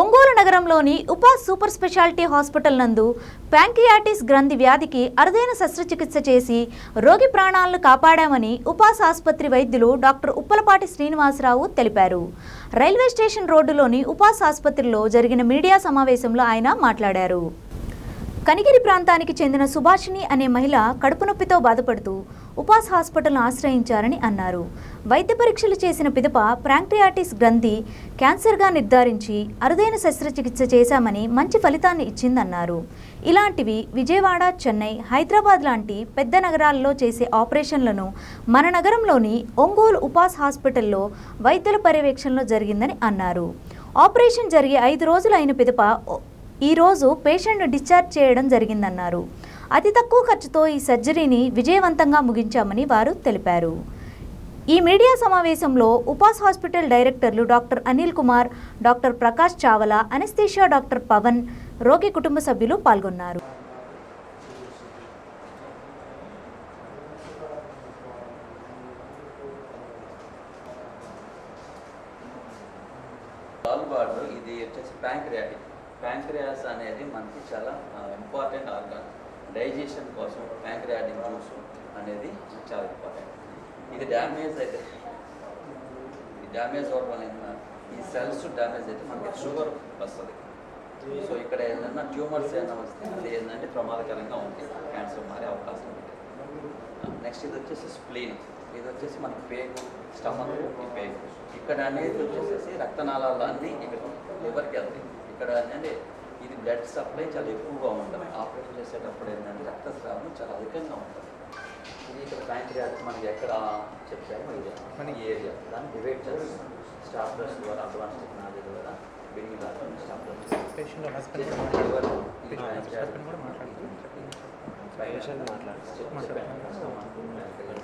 ఒంగోలు నగరంలోని ఉపా super speciality hospital నందు ప్యాంకియాటిస్ గ్రంథి వ్యాధికి అరుదైన శస్త్రచికిత్స చేసి రోగి ప్రాణాలను కాపాడామని ఉపాస్ ఆసుపత్రి వైద్యులు డాక్టర్ ఉప్పలపాటి శ్రీనివాసరావు తెలిపారు. రైల్వే స్టేషన్ రోడ్డులోని ఉపాస్ ఆసుపత్రిలో జరిగిన మీడియా సమావేశంలో ఆయన మాట్లాడారు. కనిగిరి ప్రాంతానికి చెందిన సుభాషిణి అనే మహిళ కడుపు నొప్పితో బాధపడుతూ ఉపాస్ హాస్పిటల్ను ఆశ్రయించారని అన్నారు. వైద్య పరీక్షలు చేసిన పిదప ప్రాంక్రియాటిస్ గ్రంథి క్యాన్సర్గా నిర్ధారించి అరుదైన శస్త్రచికిత్స చేశామని మంచి ఫలితాన్ని ఇచ్చిందన్నారు. ఇలాంటివి విజయవాడ చెన్నై హైదరాబాద్ లాంటి పెద్ద నగరాల్లో చేసే ఆపరేషన్లను మన నగరంలోని ఒంగోలు ఉపాస్ హాస్పిటల్లో వైద్యుల పర్యవేక్షణలో జరిగిందని అన్నారు. ఆపరేషన్ జరిగి ఐదు రోజులు అయిన పిదప ఈరోజు పేషెంట్ను డిశ్చార్జ్ చేయడం జరిగిందన్నారు. అతి తక్కువ ఖర్చుతో ఈ సర్జరీని విజయవంతంగా ముగించామని వారు తెలిపారు. ఈ మీడియా సమావేశంలో ఉపాస్ హాస్పిటల్ డైరెక్టర్లు doctor Anil Kumar doctor Prakash Chawla anaesthesia doctor Pavan రోగి కుటుంబ సభ్యులు పాల్గొన్నారు గాల్బార్డ్ ఇది వచ్చేసి ప్యాంక్రియాటిక్ ప్యాంక్రియాస్ అనేది మనకి చాలా ఇంపార్టెంట్ ఆర్గాన్ డైజెషన్ కోసం ప్యాంక్రియాటిక్ జ్యూస్ అనేది చాలా ఇంపార్టెంట్ ఇది డ్యామేజ్ అయితే ఇది డ్యామేజ్ అవడం వల్ల ఈ సెల్స్ డ్యామేజ్ అయితే మనకి షుగర్ వస్తుంది. సో ఇక్కడ ఏదైనా ట్యూమర్స్ ఏమైనా వస్తే అది ఏంటంటే ప్రమాదకరంగా ఉంటుంది క్యాన్సర్ మారే అవకాశం ఉంటుంది నెక్స్ట్ ఇది వచ్చేసి స్ప్లీన్ ఇది వచ్చేసి మనకి పేగు స్టమక్ ఈ పేగు ఇక్కడ అనేది వచ్చేసేసి రక్తనాళాలన్నీ ఇక్కడ లివర్కి వెళ్తాయి. ఇక్కడ అంటే ఇది బ్లడ్ సప్లై చాలా ఎక్కువగా ఉంటుంది ఆపరేషన్ చేసేటప్పుడు ఏంటంటే రక్తస్రావం చాలా అధికంగా ఉంటుంది. ఇది ఇక్కడ ప్యాంక్రియాటిక్ మనకి ఎక్కడ చెప్పాము ఇది మన ఈ ఏరియా. దాన్ని డివైడ్ చేస్తాం స్టాఫ్లర్స్ ద్వారా అడ్వాన్స్ టెక్నాలజీ ద్వారా బిల్డింగ్ ద్వారా. స్టాఫ్లర్స్ పేషెంట్ మాట్లాడుతున్నారు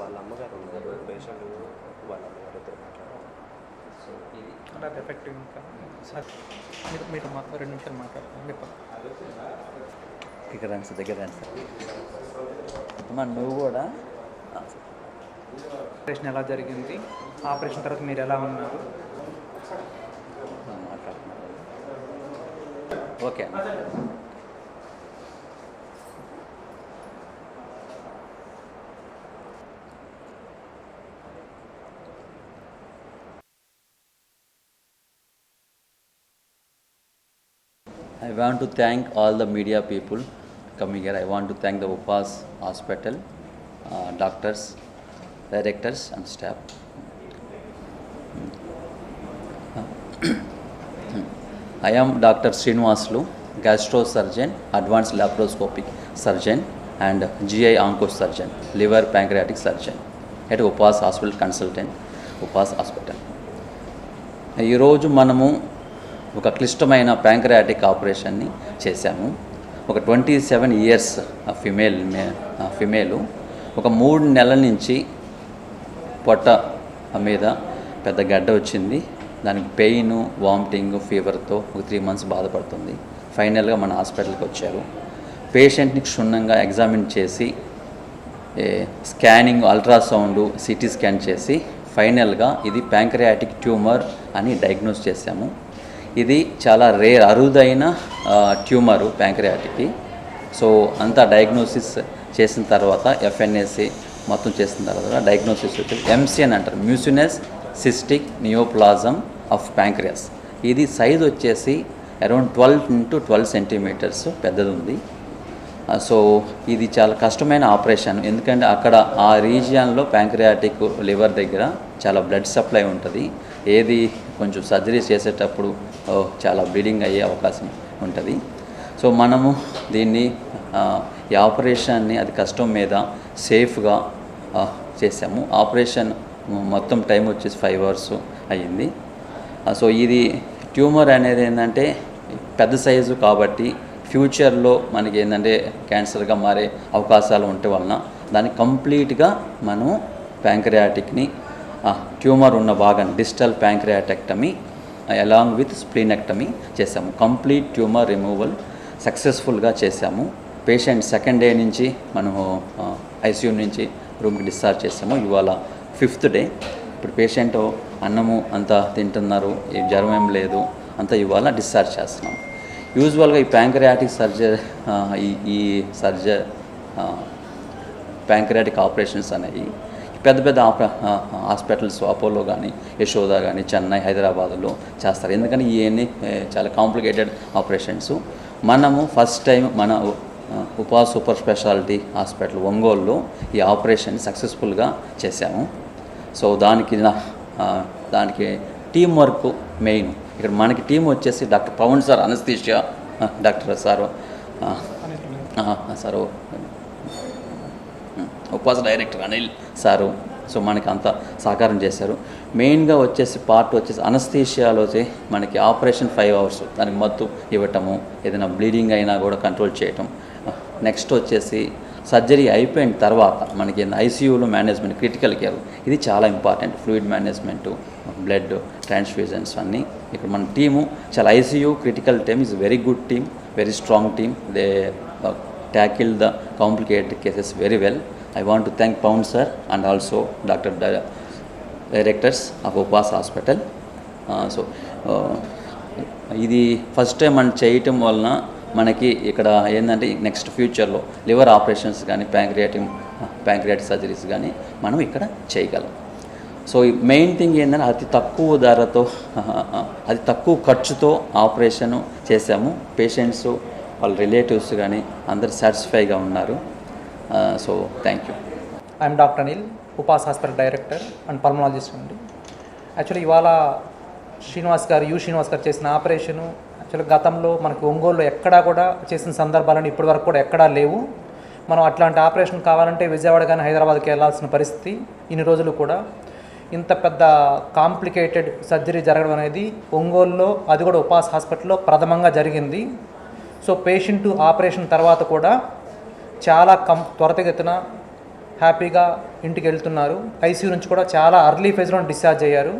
వాళ్ళ అమ్మగారు ఉన్నారు పేషెంట్ వాళ్ళ అమ్మగారు ఇద్దరు మాట్లాడారు సో ఇది అది ఎఫెక్టివ్ ఇంకా? సార్ మీరు మీరు మాతో రెండు నిమిషాలు మాట్లాడుతున్నారు మీరు ఇక్కడ రండి సార్ దగ్గర రండి సార్ అమ్మ నువ్వు కూడా? ఆపరేషన్ ఎలా జరిగింది? ఆపరేషన్ తర్వాత మీరు ఎలా ఉన్నారు? మాట్లాడుతున్నాను. Okay want to thank all the media people coming year I want to thank the Upas hospital doctors directors and staff I am doctor Srinivasulu gastro surgeon advance laparoscopic surgeon and GI onco surgeon liver pancreatic surgeon at Upas hospital consultant Upas hospital ఈరోజు మనము ఒక క్లిష్టమైన pancreatic ఆపరేషన్ని చేశాము. ఒక twenty seven years female female ఒక మూడు నెలల నుంచి పొట్ట మీద పెద్ద గడ్డ వచ్చింది. దానికి పెయిన్ వామిటింగ్ ఫీవర్తో ఒక త్రీ మంత్స్ బాధపడుతుంది. ఫైనల్గా మన హాస్పిటల్కి వచ్చారు. పేషెంట్ని క్షుణ్ణంగా ఎగ్జామిన్ చేసి ఏ, స్కానింగ్ అల్ట్రాసౌండ్ సిటీ స్కాన్ చేసి ఫైనల్గా ఇది ప్యాంక్రియాటిక్ ట్యూమర్ అని డయాగ్నోస్ చేశాము. ఇది చాలా రేర్ అరుదైన ట్యూమరు ప్యాంక్రియాటిక్కి సో అంతా డయాగ్నోసిస్ చేసిన తర్వాత ఎఫ్ఎన్ఎస్సి మొత్తం చేసిన తర్వాత డయాగ్నోసిస్ వచ్చి ఎంసిఎన్ అంటారు. Mucinous cystic neoplasm of pancreas ఇది సైజ్ వచ్చేసి around twelve into twelve centimetres పెద్దది ఉంది సో ఇది చాలా కష్టమైన ఆపరేషన్ ఎందుకంటే అక్కడ ఆ రీజియన్లో ప్యాంక్రియాటిక్ లివర్ దగ్గర చాలా బ్లడ్ సప్లై ఉంటుంది. ఏది కొంచెం సర్జరీ చేసేటప్పుడు చాలా బ్లీడింగ్ అయ్యే అవకాశం ఉంటుంది. సో మనము దీన్ని ఈ ఆపరేషన్ని అది కష్టం మీద సేఫ్గా చేసాము. ఆపరేషన్ మొత్తం టైం వచ్చేసి ఫైవ్ అవర్స్ అయ్యింది. సో ఇది ట్యూమర్ అనేది ఏంటంటే పెద్ద సైజు కాబట్టి ఫ్యూచర్లో మనకి ఏంటంటే క్యాన్సర్గా మారే అవకాశాలు ఉంటే వలన దాన్ని కంప్లీట్గా మనం ప్యాంక్రియాటిక్ని ట్యూమర్ ఉన్న భాగాన్ని digital pancreatectomy along with splenectomy చేసాము కంప్లీట్ ట్యూమర్ రిమూవల్ సక్సెస్ఫుల్గా చేసాము పేషెంట్ సెకండ్ డే నుంచి మనము ఐసీయూ నుంచి రూమ్కి డిశ్చార్జ్ చేసాము ఇవాళ ఫిఫ్త్ డే ఇప్పుడు పేషెంట్ అన్నము అంతా తింటున్నారు. ఏ జ్వరం ఏం లేదు. అంతా ఇవాళ డిశ్చార్జ్ చేస్తున్నాం. యూజువల్గా ఈ ప్యాంక్రియాటిక్ సర్జరీ ఈ ఈ సర్జర్ ప్యాంక్రియాటిక్ ఆపరేషన్స్ అనేవి పెద్ద పెద్ద హాస్పిటల్స్ అపోలో కానీ యశోద కానీ చెన్నై హైదరాబాద్లో చేస్తారు. ఎందుకని ఇవన్నీ చాలా కాంప్లికేటెడ్ ఆపరేషన్స్. మనము ఫస్ట్ టైం మన ఉపా సూపర్ స్పెషాలిటీ హాస్పిటల్ ఒంగోలులో ఈ ఆపరేషన్ సక్సెస్ఫుల్గా చేశాము. సో దానికి నా- దానికి టీం వర్క్ మెయిన్. ఇక్కడ మనకి టీం వచ్చేసి doctor Pavan sir anaesthesia. Doctor sir. Sir. Upas director Anil sir. So మనకి అంత సహకారం చేశారు. మెయిన్గా వచ్చేసి పార్ట్ వచ్చేసి అనస్థీషియాలో మనకి ఆపరేషన్ ఫైవ్ అవర్స్ దానికి మత్తు ఇవ్వటము ఏదైనా బ్లీడింగ్ అయినా కూడా కంట్రోల్ చేయటం. నెక్స్ట్ వచ్చేసి సర్జరీ అయిపోయిన తర్వాత మనకి ఐసీయూలో మేనేజ్మెంట్ క్రిటికల్ కేర్ ఇది చాలా important. Fluid management blood transfusions అన్నీ. ఇక్కడ మన టీము చాలా ICU critical team is very good team very strong team. They uh, tackle the complicated cases very well. I want to thank Pavan sir and also doctor directors of Upas hospital so ఇది first time మనం చేయటం వలన మనకి ఇక్కడ ఏంటంటే next ఫ్యూచర్లో liver operations కానీ pancreatic pancreatic surgeries కానీ మనం ఇక్కడ చేయగలం. సో మెయిన్ థింగ్ ఏంటంటే అతి తక్కువ ధరతో అతి తక్కువ ఖర్చుతో ఆపరేషన్ చేశాము. పేషెంట్స్ వాళ్ళ రిలేటివ్స్ కానీ అందరు సాటిస్ఫైగా ఉన్నారు. So thank you I'm doctor Anil Upas hospital director and pulmonologist అండి యాక్చువల్లీ ఇవాళ శ్రీనివాస్ గారు యు శ్రీనివాస్ గారు చేసిన ఆపరేషను యాక్చువల్గా గతంలో మనకి ఒంగోలులో ఎక్కడా కూడా చేసిన సందర్భాలను ఇప్పటి వరకు కూడా ఎక్కడా లేవు. మనం అట్లాంటి ఆపరేషన్ కావాలంటే విజయవాడ కానీ హైదరాబాద్కి వెళ్ళాల్సిన పరిస్థితి ఇన్ని రోజులు కూడా. ఇంత పెద్ద కాంప్లికేటెడ్ సర్జరీ జరగడం అనేది ఒంగోలులో అది కూడా ఉపాస్ హాస్పిటల్లో ప్రథమంగా జరిగింది. సో పేషెంట్ ఆపరేషన్ తర్వాత కూడా చాలా కం త్వరతగతిన హ్యాపీగా ఇంటికి వెళ్తున్నారు. ఐసీయూ నుంచి కూడా చాలా అర్లీ ఫేజ్లో డిశ్చార్జ్ అయ్యారు.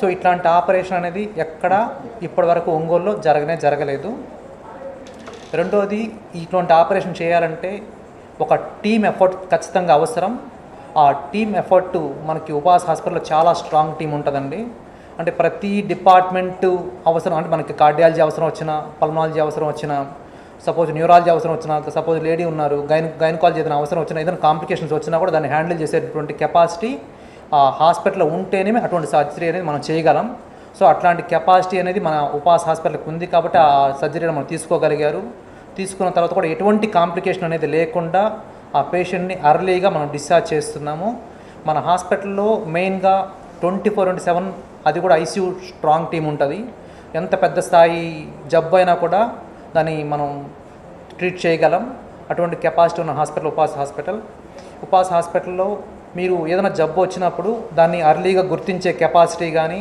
సో ఇట్లాంటి ఆపరేషన్ అనేది ఎక్కడ ఇప్పటివరకు ఒంగోలులో జరగనే జరగలేదు. రెండోది ఇటువంటి ఆపరేషన్ చేయాలంటే ఒక టీమ్ ఎఫర్ట్ ఖచ్చితంగా అవసరం. ఆ టీమ్ ఎఫర్ట్ మనకి ఉపాస్ హాస్పిటల్లో చాలా స్ట్రాంగ్ టీం ఉంటుందండి. అంటే ప్రతి డిపార్ట్మెంటు అవసరం అంటే మనకి కార్డియాలజీ అవసరం వచ్చినా పల్మాలజీ అవసరం వచ్చినా సపోజ్ న్యూరాలజీ అవసరం వచ్చిన సపోజ్ లేడీ ఉన్నారు గైన్ గైనకాలజీ ఏదైనా అవసరం వచ్చినా ఏదైనా కాంప్లికేషన్స్ వచ్చినా కూడా దాన్ని హ్యాండిల్ చేసేటటువంటి కెపాసిటీ ఆ హాస్పిటల్లో ఉంటేనే అటువంటి సర్జరీ అనేది మనం చేయగలం. సో అట్లాంటి కెపాసిటీ అనేది మన ఉపాస్ హాస్పిటల్కి ఉంది కాబట్టి ఆ సర్జరీని మనం తీసుకోగలిగారు. తీసుకున్న తర్వాత కూడా ఎటువంటి కాంప్లికేషన్ అనేది లేకుండా ఆ పేషెంట్ని అర్లీగా మనం డిశ్చార్జ్ చేస్తున్నాము. మన హాస్పిటల్లో మెయిన్గా ట్వంటీ ఫోర్ ఇంటూ సెవెన్ అది కూడా ఐసీయూ స్ట్రాంగ్ టీం ఉంటుంది. ఎంత పెద్ద స్థాయి జబ్బు అయినా కూడా దాన్ని మనం ట్రీట్ చేయగలం. అటువంటి కెపాసిటీ ఉన్న హాస్పిటల్ ఉపాస్ హాస్పిటల్ ఉపాస్ హాస్పిటల్లో మీరు ఏదైనా జబ్బు వచ్చినప్పుడు దాన్ని అర్లీగా గుర్తించే కెపాసిటీ కానీ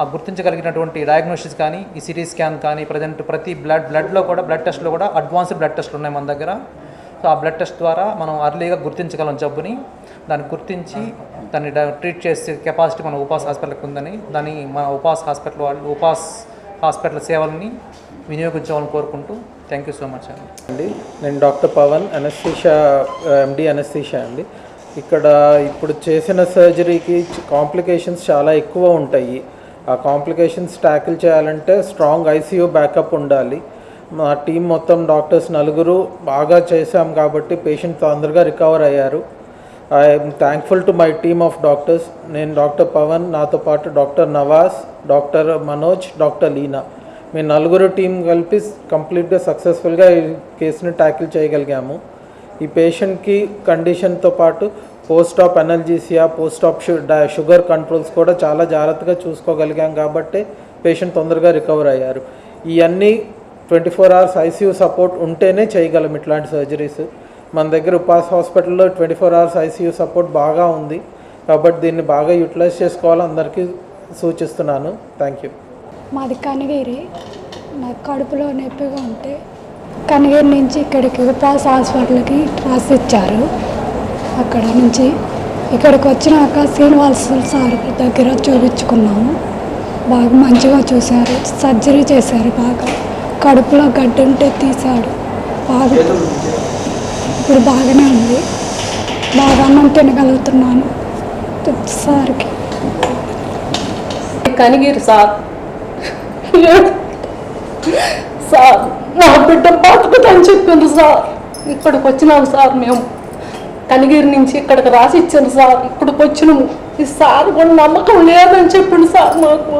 ఆ గుర్తించగలిగినటువంటి డయాగ్నోసిస్ కానీ ఈ సిటీ స్కాన్ కానీ ప్రజెంట్ ప్రతి బ్లడ్ బ్లడ్లో కూడా బ్లడ్ టెస్ట్లో కూడా అడ్వాన్స్డ్ బ్లడ్ టెస్ట్లు ఉన్నాయి మన దగ్గర. సో ఆ బ్లడ్ టెస్ట్ ద్వారా మనం అర్లీగా గుర్తించగలం జబ్బుని. దాన్ని గుర్తించి దాన్ని ట్రీట్ చేసే కెపాసిటీ మన ఉపాస్ హాస్పిటల్కి ఉందని దాన్ని మన ఉపాస్ హాస్పిటల్ వాళ్ళు ఉపాస్ హాస్పిటల్ సేవలని వినియోగించాలని కోరుకుంటూ థ్యాంక్ యూ సో మచ్ అండి. అండి నేను డాక్టర్ పవన్ అనస్థిషా ఎండి అనస్థిషా అండి. ఇక్కడ ఇప్పుడు చేసిన సర్జరీకి కాంప్లికేషన్స్ చాలా ఎక్కువ ఉంటాయి. ఆ కాంప్లికేషన్స్ ట్యాకిల్ చేయాలంటే స్ట్రాంగ్ ఐసీయూ బ్యాకప్ ఉండాలి. మా టీం మొత్తం డాక్టర్స్ నలుగురు బాగా చేశాం కాబట్టి పేషెంట్ తొందరగా రికవర్ అయ్యారు. I'm thankful to my team of doctors నేను డాక్టర్ పవన్ నాతో పాటు doctor Nawaz doctor Manoj doctor Leena. మీ నలుగురు టీం కలిపి కంప్లీట్గా సక్సెస్ఫుల్గా ఈ కేసుని ట్యాకిల్ చేయగలిగాము. ఈ పేషెంట్కి కండిషన్తో పాటు పోస్ట్ ఆప్ ఎనర్జీసియా పోస్ట్ ఆప్ షు షుగర్ కంట్రోల్స్ కూడా చాలా జాగ్రత్తగా చూసుకోగలిగాం కాబట్టి పేషెంట్ తొందరగా రికవర్ అయ్యారు. ఇవన్నీ twenty four hours ICU support ఉంటేనే చేయగలం ఇట్లాంటి సర్జరీస్ మన దగ్గర ఉపాస్ హాస్పిటల్లో twenty four hours ICU support బాగా ఉంది. కాబట్టి దీన్ని బాగా యూటిలైజ్ చేసుకోవాలని అందరికీ సూచిస్తున్నాను. Thank you. మాది కనగిరి. నాకు కడుపులో నొప్పిగా ఉంటే కనగిరి నుంచి ఇక్కడికి ఉపాస్ హాస్పిటల్కి రాసిచ్చారు అక్కడ నుంచి ఇక్కడికి వచ్చినాక శ్రీనివాస్ సార్ దగ్గర చూపించుకున్నాము. బాగా మంచిగా చూశారు. సర్జరీ చేశారు బాగా. కడుపులో గడ్డి ఉంటే తీశాడు. బాగా ఇప్పుడు బాగానే ఉంది. బాగా అన్నం తినగలుగుతున్నాను. సార్కి కనిగిరు సార్. సార్ నా బిడ్డ బతుకుతని చెప్పింది సార్. ఇక్కడికి వచ్చినాం సార్ మేము. కనిగిరి నుంచి ఇక్కడికి రాసి ఇచ్చాను సార్. ఇక్కడికి వచ్చినాము. ఈ సార్ కూడా నమ్మకం లేదని చెప్పిండు సార్ మాకు.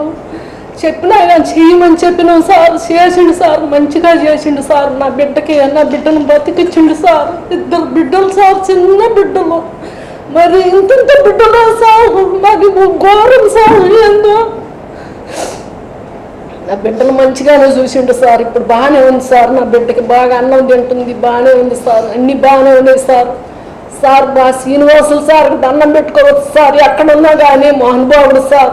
చెప్పిన ఆయన చేయమని చెప్పినాం సార్ చేసిండు సార్ మంచిగా చేసిండు సార్. నా బిడ్డకి నా బిడ్డను బతికిచ్చిండు సార్. ఇద్దరు బిడ్డలు సార్ చిన్న బిడ్డలు. మరి ఇంత బిడ్డలు సార్? మాకు ఘోరం సార్ ఏందో? నా బిడ్డను మంచిగానే చూసిండు సార్. ఇప్పుడు బాగానే ఉంది సార్. నా బిడ్డకి బాగా అన్నం తింటుంది బాగానే ఉంది సార్. అన్ని బాగానే ఉన్నాయి సార్. సార్ మా శ్రీనివాసులు సార్ దండం పెట్టుకోవచ్చు సార్ ఎక్కడున్నా కానీ మోహన్ బాబుడు సార్.